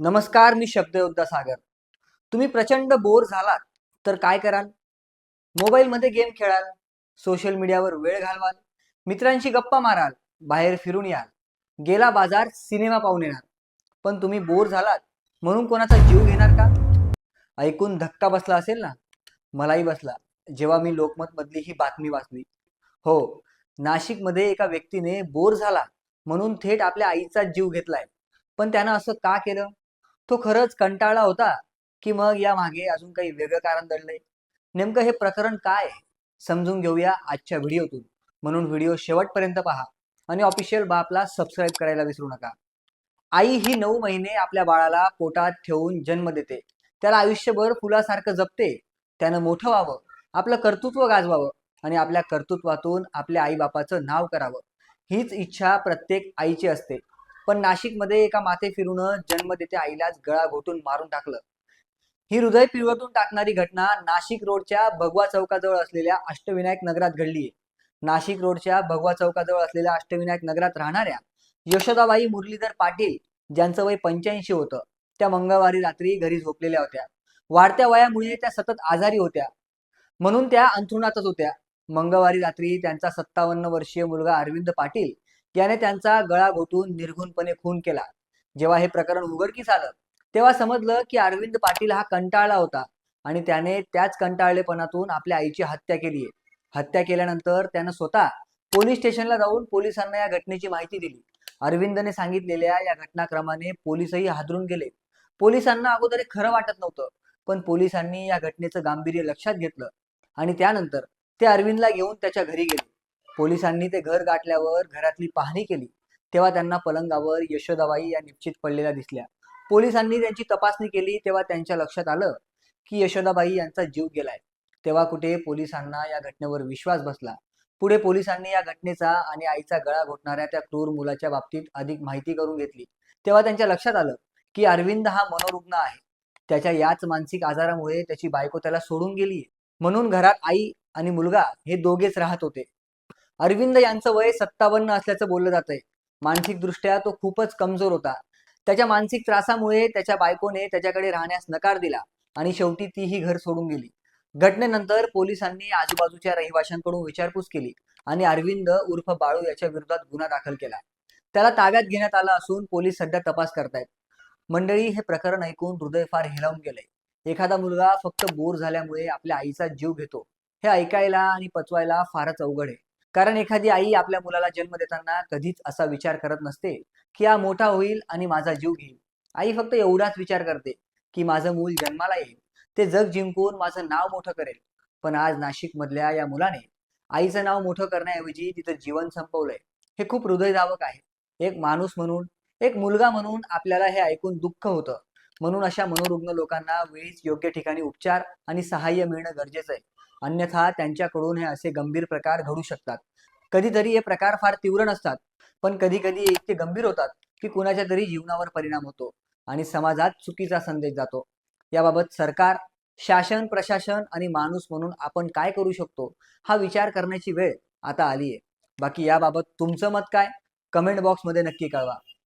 नमस्कार मी शब्दयोद्धा सागर. तुम्ही प्रचंड बोर झालात तर काय कराल? मोबाईलमध्ये गेम खेळाल सोशल मीडियावर वेळ घालवाल मित्रांशी गप्पा माराल बाहेर फिरून याल गेला बाजार सिनेमा पाहून येणार. पण तुम्ही बोर झालात म्हणून कोणाचा जीव घेणार का? ऐकून धक्का बसला असेल ना? मलाही बसला जेव्हा मी लोकमत मधली ही बातमी वाचली. हो नाशिकमध्ये एका व्यक्तीने बोर झाला म्हणून थेट आपल्या आईचा जीव घेतलाय. पण त्यानं असं का केलं? तो खरंच कंटाळला होता की मग या मागे अजून काही वेगळं कारण दडलंय नेमकं हे प्रकरण काय समजून घेऊया आजच्या व्हिडिओतून. म्हणून व्हिडिओ शेवटपर्यंत पहा आणि ऑफिशियल बापला सबस्क्राईब करायला विसरू नका. आई ही नऊ महिने आपल्या बाळाला पोटात ठेवून जन्म देते. त्याला आयुष्यभर फुलासारखं जपते. त्यानं मोठं व्हावं आपलं कर्तृत्व गाजवावं आणि आपल्या कर्तृत्वातून आपल्या आईबापाचं नाव करावं. हीच इच्छा प्रत्येक आईची असते. पण नाशिकमध्ये एका माथे फिरून जन्म देते आईलाच गळा घोटून मारून टाकलं. ही हृदय पिळवटून टाकणारी घटना नाशिक रोडच्या भगवा चौकाजवळ असलेल्या अष्टविनायक नगरात घडली आहे. नाशिक रोडच्या भगवा चौकाजवळ असलेल्या अष्टविनायक नगरात राहणाऱ्या यशोदाबाई मुरलीधर पाटील ज्यांचं वय पंच्याऐंशी होतं त्या मंगळवारी रात्री घरी झोपलेल्या होत्या. वाढत्या वयामुळे त्या सतत आजारी होत्या. म्हणून त्या अंथरुणातच होत्या. मंगळवारी रात्री त्यांचा सत्तावन्न वर्षीय मुलगा अरविंद पाटील याने त्यांचा गळा घोटून निर्घुणपणे खून केला. जेव्हा हे प्रकरण उघडकीस आलं तेव्हा समजलं की अरविंद पाटील हा कंटाळला होता आणि त्याने त्याच कंटाळलेपणातून आपल्या आईची हत्या केली आहे. हत्या केल्यानंतर त्यानं स्वतः पोलीस स्टेशनला जाऊन पोलिसांना या घटनेची माहिती दिली. अरविंदने सांगितलेल्या या घटनाक्रमाने पोलीसही हादरून गेले. पोलिसांना अगोदर हे खरं वाटत नव्हतं पण पोलिसांनी या घटनेचं गांभीर्य लक्षात घेतलं आणि त्यानंतर ते अरविंदला घेऊन त्याच्या घरी गेले. पोलिसांनी ते घर गाठल्यावर घरातली पाहणी केली. तेव्हा त्यांना पलंगावर यशोदाबाई या निश्चित पडलेल्या दिसल्या. पोलिसांनी त्यांची तपासणी केली तेव्हा त्यांच्या लक्षात आलं की यशोदाबाई यांचा जीव गेलाय. तेव्हा कुठे पोलिसांना या घटनेवर विश्वास बसला. पुढे पोलिसांनी या घटनेचा आणि आईचा गळा घोटणाऱ्या त्या क्रूर मुलाच्या बाबतीत अधिक माहिती करून घेतली. तेव्हा त्यांच्या लक्षात आलं की अरविंद हा मनोरुग्ण आहे. त्याच्या याच मानसिक आजारामुळे त्याची बायको त्याला सोडून गेली म्हणून घरात आई आणि मुलगा हे दोघेच राहत होते. अरविंद यांचं वय सत्तावन्न असल्याचं बोललं जात आहे मानसिकदृष्ट्या तो खूपच कमजोर होता. त्याच्या मानसिक त्रासामुळे त्याच्या बायकोने त्याच्याकडे राहण्यास नकार दिला आणि शेवटी तीही घर सोडून गेली. घटनेनंतर पोलिसांनी आजूबाजूच्या रहिवाशांकडून विचारपूस केली आणि अरविंद उर्फ बाळू याच्या विरोधात गुन्हा दाखल केला. त्याला ताब्यात घेण्यात आलं असून पोलीस सध्या तपास करतायत. मंडळी हे प्रकरण ऐकून हृदय फार हेलावून गेलंय. एखादा मुलगा फक्त बोर झाल्यामुळे आपल्या आईचा जीव घेतो. हे ऐकायला आणि पचवायला फारच अवघड आहे. कारण एखादी आई आपल्या मुलाला जन्म देताना कधीच असा विचार करत नसते की हा मोठा होईल आणि माझा जीव घेईल. आई फक्त एवढाच विचार करते की माझं मूल जन्माला येईल. ते जग जिंकून माझं नाव मोठं करेल. पण आज नाशिक मधल्या या मुलाने आईचं नाव मोठं करण्याऐवजी तिचं जीवन संपवलंय. हे खूप हृदयदावक आहे. एक माणूस म्हणून एक मुलगा म्हणून आपल्याला हे ऐकून दुःख होतं. म्हणून अशा मनोरुग्ण लोकांना वेळीच योग्य ठिकाणी उपचार आणि सहाय्य मिळणं गरजेचं आहे. अन्यथा त्यांच्याकडून हे असे गंभीर प्रकार घडू शकतात. कधीतरी हे प्रकार फार तीव्र नसतात पण कधी कधी इतके गंभीर होतात की कुणाच्या तरी जीवनावर परिणाम होतो आणि समाजात चुकीचा संदेश जातो. याबाबत सरकार शासन प्रशासन आणि माणूस म्हणून आपण काय करू शकतो हा विचार करण्याची वेळ आता आली आहे बाकी याबाबत तुमचं मत काय? कमेंट बॉक्समध्ये नक्की कळवा.